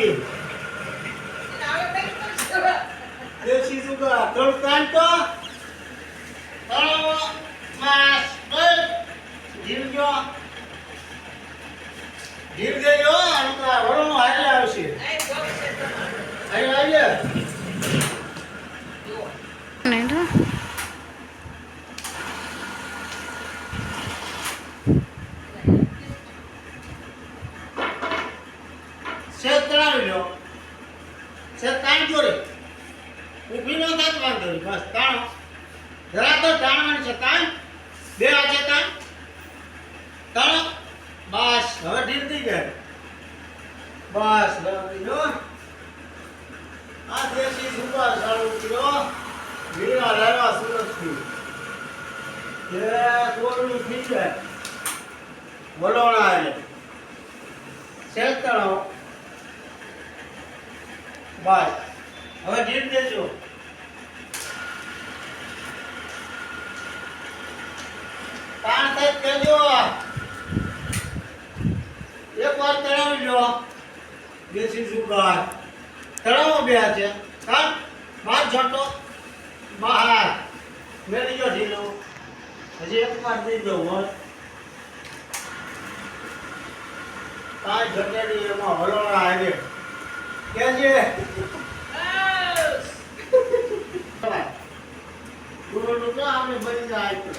આવી દેશી સુગર થોડું કાંત તળો માસ બળ જીવ જો જીવ જઈ ગયો અને તો આવશે. આવી આવી લો. છે તાણ જોડે ઊભી ન થાય વાંધો નહીં. બસ, તાણ. જરા તો તાણવાની છે, તાણ. બે હાથે તાણ. તાણ. બસ, હવે ઢીલ થઈ જાય. બસ લો આ દેશી સુપર સારું કિલો વીરા લાવ્યા સુરતથી. જે કોરડું થઈ જાય. વલોણા એટલે. તણાવ બસ હવે ઢીલ દેજો થાય તો કહેજો. એક વાર તળાવી લો દેશી સુગર તણાવો બે છે કાન બાર છોટો બહાર મેળી જો ઢીલો. હજી એક વાર દઈ દો હોત કાંઈ ઘટેલી એમાં હલોણા આવે કે છે? પૂરોનું તો આપણે બની જાય તો.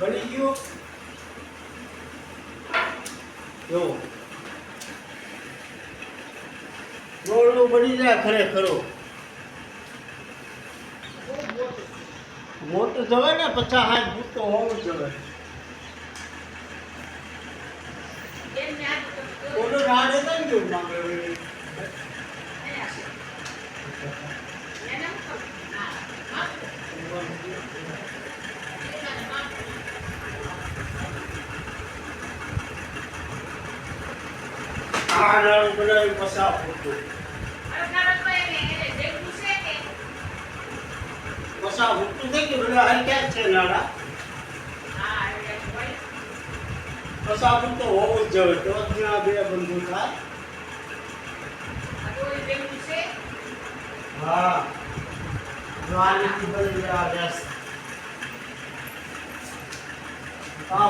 બની ગયું? જો. ગોળનું બની જાય ખરેખરો. મોટું જવાય ને પચાસ હાથ ફૂટ તો હોવું જવાય. ઓલું રાડ હતા ને માંગે રાડ બનાવી પસાર ફૂટું પસાર ફૂટું થઈ બધા હાલ ક્યાં છે નાડા પસાર તો હોવું જ જોઈએ તો બે બંધુ થાય હા રીતે બની ગયા બેસ હા